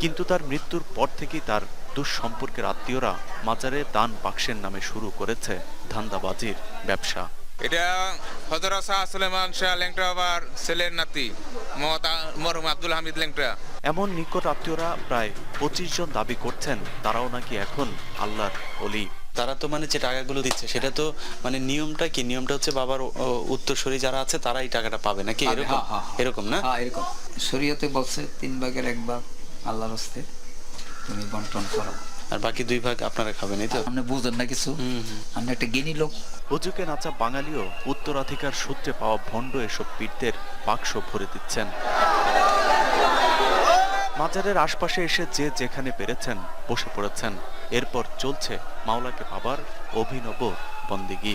কিন্তু তার মৃত্যুর পর থেকেই তার দুঃসম্পর্কের আত্মীয়রা মাজারে দান বাক্সের নামে শুরু করেছে ধান্দাবাজির ব্যবসা। এটা হজরত শাহ সুলেমান শাহ লেংটা বাবার ছেলের নাতি মরহুম আব্দুল হামিদ লেংটা। এমন নিকট আত্মীয়রা প্রায় পঁচিশ জন দাবি করছেন তারাও নাকি এখন আল্লাহর অলি তারা তো মানে যে টাকাগুলো দিচ্ছে সেটা তো মানে নিয়মটা কি? নিয়মটা হচ্ছে বাবার উত্তরসূরি যারা আছে তারা এই টাকাটা পাবে নাকি? এরকম? হ্যাঁ, হ্যাঁ, হ্যাঁ। এরকম না? হ্যাঁ এরকম। শরীয়তে বলছে তিন ভাগের এক ভাগ। আল্লাহর হস্তে তুমি বন্টন করো। আর বাকি দুই ভাগ আপনারা খাবেন এই তো? আপনি বুঝেন না কিছু। আপনি একটা জ্ঞানী লোক। হুজুকে নাচা বাঙালিও উত্তরাধিকার সূত্রে পাওয়া ভণ্ড এসব পীরদের বাক্স ভরে দিচ্ছেন। মাজারের আশপাশে এসে যে যেখানে পেরেছেন বসে পড়েছেন। এরপর চলছে মাওলাকে পাবার অভিনব বন্দিগি।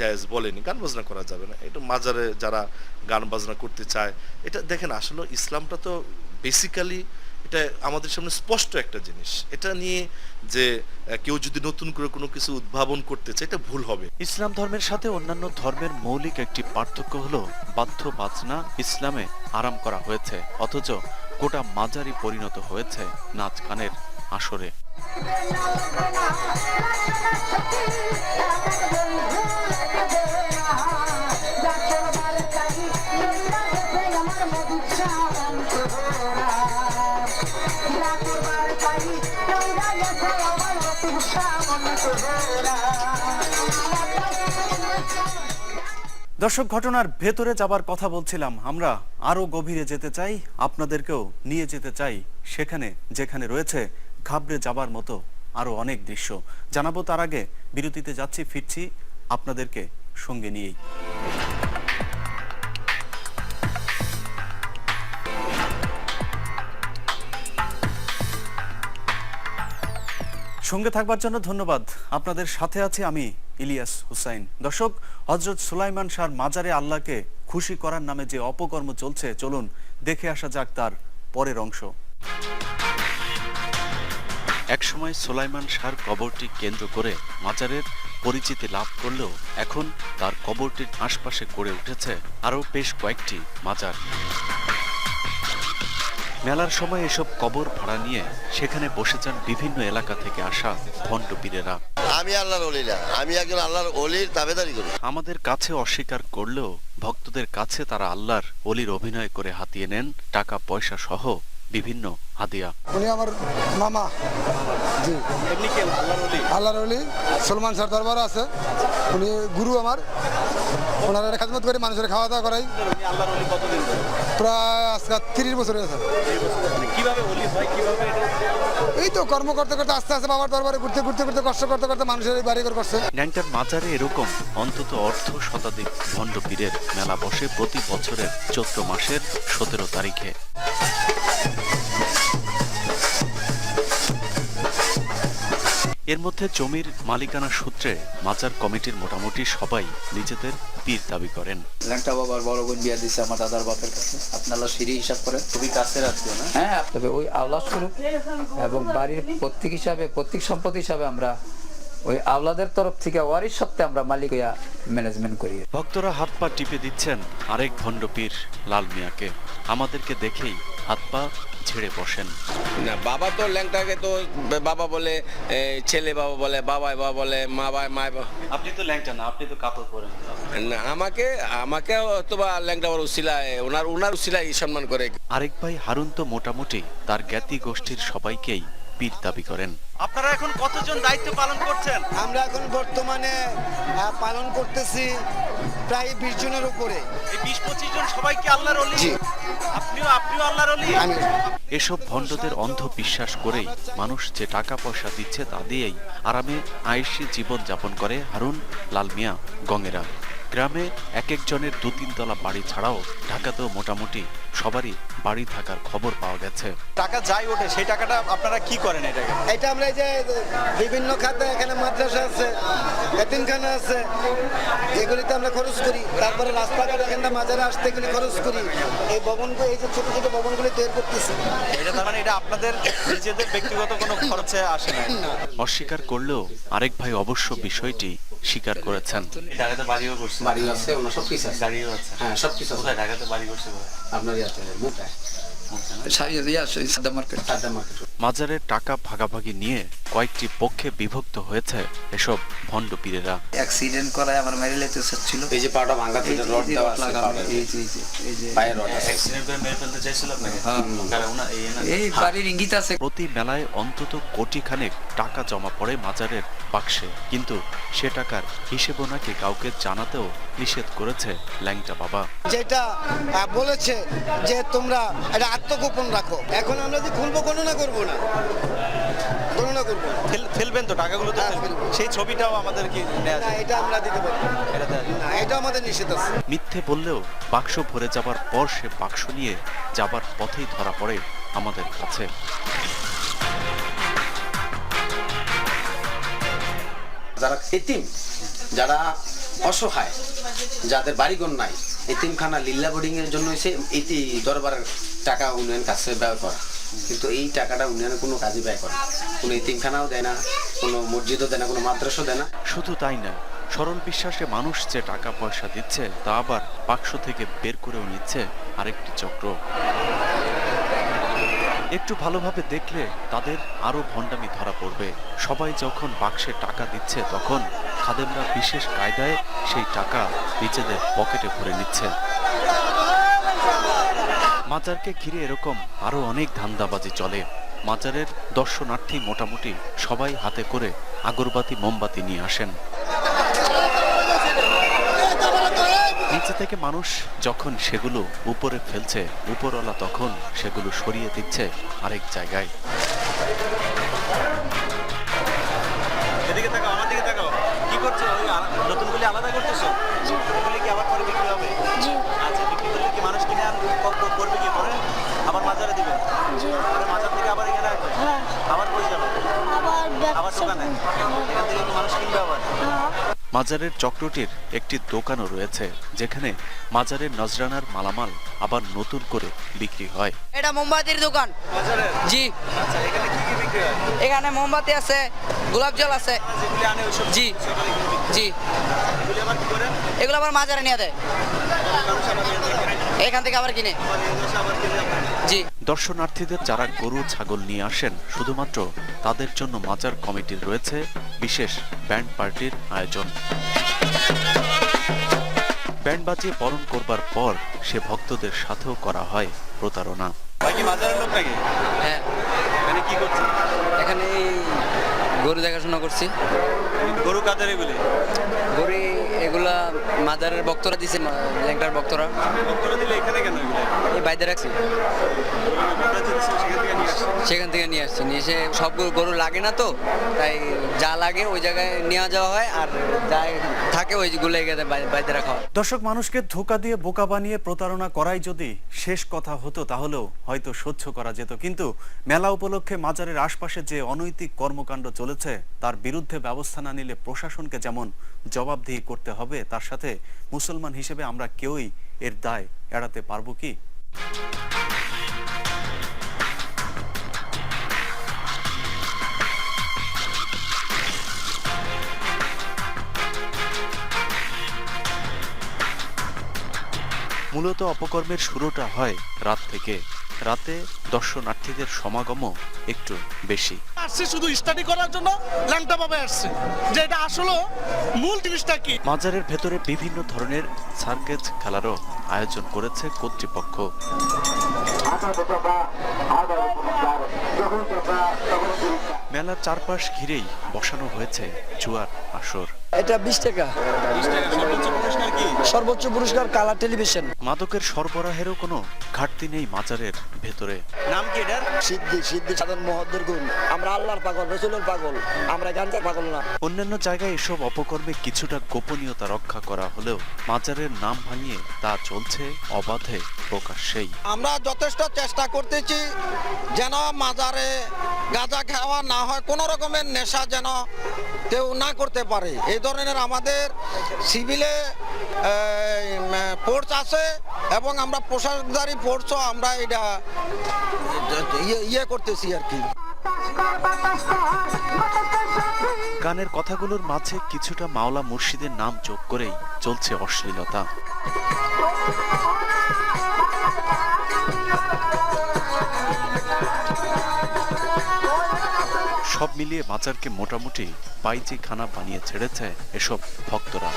জায়েজ বলেনি, গান বাজনা করা যাবে না। এটা মাজারে যারা গান বাজনা করতে চায়, এটা দেখেন আসলে ইসলামটা তো বেসিক্যালি এটা আমাদের সামনে স্পষ্ট একটা জিনিস। এটা নিয়ে যে কেউ যদি নতুন করে কোনো কিছু উদ্ভাবন করতে চায়, এটা ভুল হবে। ইসলাম ধর্মের সাথে অন্যান্য ধর্মের মৌলিক একটি পার্থক্য হলো, বাধ্য বাজনা ইসলামে আরাম করা হয়েছে, অথচ গোটা মাজারি পরিণত হয়েছে নাচ গানের আসরে। দর্শক, ঘটনার ভেতরে যাবার কথা বলছিলাম। আমরা আরও গভীরে যেতে চাই, আপনাদেরকেও নিয়ে যেতে চাই, সেখানে যেখানে রয়েছে ঘাবড়ে যাবার মতো আরও অনেক দৃশ্য। জানাব তার আগে, বিরতিতে যাচ্ছি, ফিরছি আপনাদেরকে সঙ্গে নিয়েই। সঙ্গে থাকবার জন্য ধন্যবাদ। আপনাদের সাথে আছি আমি ইলিয়াস হুসাইন। দর্শক হজরত সুলাইমান শাহর মাজারে আল্লাহকে খুশি করার নামে যে অপকর্ম চলছে, চলুন দেখে আসা যাক তার পরের অংশ। একসময় সোলাইমান শাহর কবরটি কেন্দ্র করে মাজারের পরিচিতি লাভ করলেও এখন তার কবরটির আশপাশে গড়ে উঠেছে আরও বেশ কয়েকটি মাজার। মেলার সময় এসব কবর ভাড়া নিয়ে সেখানে বসে যান বিভিন্ন এলাকা থেকে আসা ভণ্ড পীরেরা আমি আল্লাহর অলি না আমি একজন আল্লাহর অলির দাবেদারি করি। আমাদের কাছে অস্বীকার করলেও ভক্তদের কাছে তারা আল্লাহর অলির অভিনয় করে হাতিয়ে নেন টাকা পয়সা সহ বিভিন্ন হাদিয়া। উনি আমার মামা। জি। আল্লাহর অলি সলমান স্যার দরবার আছে। উনি গুরু আমার। ওনারা খাজমত করে মানুষের খাওয়া দাওয়া করাই প্রায় আজকে তিরিশ বছর হয়েছে এই তো কর্ম করতে করতে আস্তে আস্তে বাবার দরবারে ঘুরতে ঘুরতে ঘুরতে কষ্ট করতে করতে মানুষের এই বাড়ি ঘর করছে। ন্যাংটার মাজারে এরকম অন্তত অর্ধ শতাধিক ভণ্ড পীরের মেলা বসে প্রতি বছরের চৈত্র মাসের সতেরো তারিখে। এর মধ্যে জমির মালিকানা সূত্রে মাজার কমিটির মোটামুটি সবাই নিজেদের পীর দাবি করেন। ল্যাংটা বাবার বড় বোন বিয়া দিছে আমার দাদার বাপের কাছে। আপনারা সিঁড়ি হিসাব করেন। খুবই কাছের আত্মীয় না? হ্যাঁ তবে ওই আওলাদ স্বরূপ এবং বাড়ির প্রত্যেক হিসাবে প্রত্যেক সম্পদ হিসাবে আমরা ওই আওলাদের তরফ থেকে ওয়ারিশ সত্ত্বে আমরা মালিক হইয়া ম্যানেজমেন্ট করি। ভক্তরা হাত পা টিপে দিচ্ছেন আরেক ভণ্ড পীর লাল মিয়াকে। আমাদেরকে দেখেই হাত পা ঝেড়ে বসেন। না বাবা তো ল্যাংটাকে তো বাবা বলে ছেলে বাবা বলে বাবাই বাবা বলে মা বাই মা আপনি তো ল্যাংটা না আপনি তো কাপড় পরেন। না আমাকে আমাকে অথবা বা ল্যাংটা বড় উসিলায় ওনার ওনার উসিলায় সম্মান করে। আরেক ভাই হারুন তো মোটামুটি তার জ্ঞাতি গোষ্ঠীর সবাইকেই পীর দাবি করেন। আপনারা এখন কতজন দায়িত্ব পালন করছেন? আমরা এখন বর্তমানে পালন করতেছি প্রায় বিশ জনের উপরে। এই বিশ পঁচিশ জন সবাইকে আল্লাহর অলি? আপনিও আপনিও আল্লাহর অলি? এসব ভণ্ডদের অন্ধ বিশ্বাস করেই মানুষ যে টাকা পয়সা দিচ্ছে তা দিয়েই আরামে আয়েসি জীবন যাপন করে হারুন লাল মিয়া গঙ্গেরা। গ্রামে এক একজনের দু তিনতলা বাড়ি ছাড়াও ঢাকাতেও মোটামুটি সবারই বাড়ি থাকার খবর পাওয়া গেছে। টাকা যাই ওঠে সেই টাকাটা আপনারা কি করেন এটাকে? এটা আমরা এই যে বিভিন্ন খাতে এখানে মাদ্রাসা আছে এতিমখানা আছে এগুলিতে আমরা খরচ করি। তারপরে রাস্তাঘাট এখান থেকে মাজারে আসতে এগুলি খরচ করি। এই ভবনগুলো এই যে ছোট ছোট ভবনগুলি তৈরি করতেছি। এটা তার মানে এটা আপনাদের নিজেদের ব্যক্তিগত কোনো খরচে আসে না। অস্বীকার করলেও আরেক ভাই অবশ্য বিষয়টি স্বীকার করেছেন। ঢাকাতে বাড়িও করছে। বাড়ি আছে ওনার সব কিছু আছে। হ্যাঁ সব কিছু আছে। ঢাকাতে বাড়ি করছে আপনার ইয়াতে মুখায় সাদা মার্কেট সাদ্দা মার্কেট মাজারের টাকা ভাগাভাগি নিয়ে কয়েকটি পক্ষে বিভক্ত হয়েছে এসব ভণ্ড পীরেরা। অ্যাক্সিডেন্ট করায় আমার মেরে লেতে ছিল। এই যে পাটা ভাঙা থেকে রড দেওয়া আছে এই যে এই যে পায়ের রড আছে। অ্যাক্সিডেন্ট করে মেরে ফেলতে চাইছিল আপনাকে? হ্যাঁ। কারণ ওনা- এই না এই বাড়ির ইঙ্গিত আছে। প্রতি মেলায় অন্তত কোটি খানেক টাকা জমা পড়ে মাজারের বাক্সে। কিন্তু সে টাকার হিসেবও নাকি কাউকে জানাতেও নিষেধ করেছে ল্যাংটা বাবা। যেটা বলেছে যে তোমরা এটা আত্মগোপন রাখো। এখন আমরা যে খুলবো গণনা করব না। গণনা করব না। ফেলবেন তো টাকাগুলো তো সেই ছবিটাও আমাদের কি নেওয়া যায়? এটা আমরা দিতে পারব না। এটা আমাদের নিষেধ আছে মিথ্যে বললেও বাক্স ভরে যাবার পর সে বাক্স নিয়ে যাবার পথেই ধরা পড়ে আমাদের কাছে যারা এতিম যারা অসহায় যাদের বাড়িঘর নাই এতিমখানা লিল্লা বোর্ডিং এর জন্য এসে এটি দরবারের টাকা উন্নয়ন কাছে ব্যয় করা কিন্তু এই টাকাটা উন্নয়নের কোনো কাজে ব্যয় করে কোনো এতিমখানাও দেয় না, কোনো মসজিদও দেয় না, কোনো মাদ্রাসাও দেয় না। শুধু তাই না সরল বিশ্বাসে মানুষ যে টাকা পয়সা দিচ্ছে, তা আবার বাক্স থেকে বের করেও নিচ্ছে আরেকটি চক্র। একটু ভালোভাবে দেখলে তাদের আরও ভণ্ডামি ধরা পড়বে। সবাই যখন বাক্সে টাকা দিচ্ছে, তখন খাদেমরা বিশেষ কায়দায় সেই টাকা নিজেদের পকেটে ভরে নিচ্ছে। মাজারকে ঘিরে এরকম আরও অনেক ধান্দাবাজি চলে। মাজারের দর্শনার্থী মোটামুটি সবাই হাতে করে আগরবাতি, মোমবাতি নিয়ে আসেন। নিচে থেকে মানুষ যখন সেগুলো উপরে ফেলছে, উপরওয়ালা তখন সেগুলো সরিয়ে দিচ্ছে আরেক জায়গায়। মাজারের চক্রটির একটি দোকানও রয়েছে যেখানে মাজারের নজরানার মালামাল আবার নতুন করে বিক্রি হয়। এটা মোমবাতির দোকান। জি। আচ্ছা এখানে কি কি বিক্রি হয়? এখানে মোমবাতি আছে গোলাপ জল আছে। জি। জি। এগুলি আবার মাজারে নিয়ে দেয়। এখান থেকে আবার কিনে। জি। দর্শনার্থীদের যারা গরু ছাগল নিয়ে আসেন শুধুমাত্র তাদের জন্য মাজার কমিটির রয়েছে বিশেষ ব্যান্ড পার্টির আয়োজন। ব্যান্ড বাজিয়ে বরণ করবার পর সে ভক্তদের সাথেও করা হয় প্রতারণা। হ্যাঁ। এখানে কি করছে এখানে গরু দেখাশোনা করছি। গরু কাদের এগুলি? গরু এগুলা মাজারের ভক্তরা দিছে ল্যাংটার ভক্তরা ভক্তরা দিলে এখানে কেন এগুলো? এই বাইরে রাখছি। সেখান থেকে নিয়ে আসছি। নিয়ে এসে সব গরু লাগে না তো তাই যা লাগে ওই জায়গায় নেওয়া যাওয়া হয় আর যা থাকে ওইগুলো বাইরে রাখা হয়। দর্শক মানুষকে ধোকা দিয়ে বোকা বানিয়ে প্রতারণা করাই যদি শেষ কথা হতো তাহলেও হয়তো সহ্য করা যেত। কিন্তু মেলা উপলক্ষে মাজারের আশপাশে যে অনৈতিক কর্মকাণ্ড চলেছে তার বিরুদ্ধে ব্যবস্থা না নিলে প্রশাসনকে যেমন জবাবদিহি করতে হবে, তার সাথে মুসলমান হিসেবে আমরা কেউই এর দায় এড়াতে পারব কি? মূলত অপকর্মের শুরুটা হয় রাত থেকে। রাতে দর্শনার্থীদের সমাগমও একটু বেশি। আসছে শুধু স্টাডি করার জন্য ল্যাংটা বাবা আসছে। যে এটা আসলে মূল জিনিসটা কি? মাজারের ভেতরে বিভিন্ন ধরনের সার্কেজ খেলারও আয়োজন করেছে কর্তৃপক্ষ। মেলার চারপাশ ঘিরেই বসানো হয়েছে জুয়ার আসর। এটা বিশ টাকা। সর্বোচ্চ পুরস্কার কালার টেলিভিশন। মাদকের সরবরাহেরও কোনো ঘাটতি নেই মাজারের ভেতরে। নাম কি এটার? সিদ্ধি সিদ্ধি সাধন মহদ্দুর গুণ। আমরা আল্লাহর পাগল রসুলের পাগল। আমরা গাঞ্জার পাগল না। অন্যান্য জায়গায় এসব অপকর্মে কিছুটা গোপনীয়তা রক্ষা করা হলেও মাজারের নাম ভাঙিয়ে তা চলছে অবাধে প্রকাশ্যেই। আমরা যথেষ্ট চেষ্টা করতেছি যেন মাজারে গাঁজা খাওয়া না হয়। কোনো রকমের নেশা যেন কেউ না করতে পারে। এই ধরনের আমাদের সিভিলে ফোর্স আছে এবং আমরা প্রশাসনদারি ফোর্সও আমরা এটা, ইয়ে- ইয়ে করতেছি আর কি। গানের কথাগুলোর মাঝে কিছুটা মাওলা মুর্শিদের নাম যোগ করেই চলছে অশ্লীলতা। সব মিলিয়ে মাজারকে মোটামুটি বাইজি খানা বানিয়ে ছেড়েছে এসব ভক্তরা।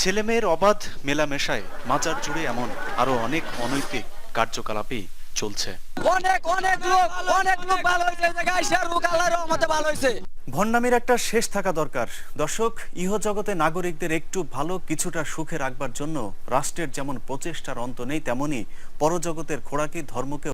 ছেলে মেয়ের অবাধ মেলামেশায় মাজার জুড়ে এমন আরও অনেক অনৈতিক কার্যকলাপই চলছে। অনেক অনেক লোক অনেক লোক ভালো হয়েছে। জায়গায় আইসা রুক আল্লাহর রহমতে ভালো হয়েছে। ভণ্ডামির একটা শেষ থাকা দরকার। দর্শক ইহজগতে নাগরিকদের একটু ভালো কিছুটা সুখে রাখবার জন্য রাষ্ট্রের যেমন প্রচেষ্টার অন্ত নেই তেমনি পরজগতের খোরাকি ধর্মকে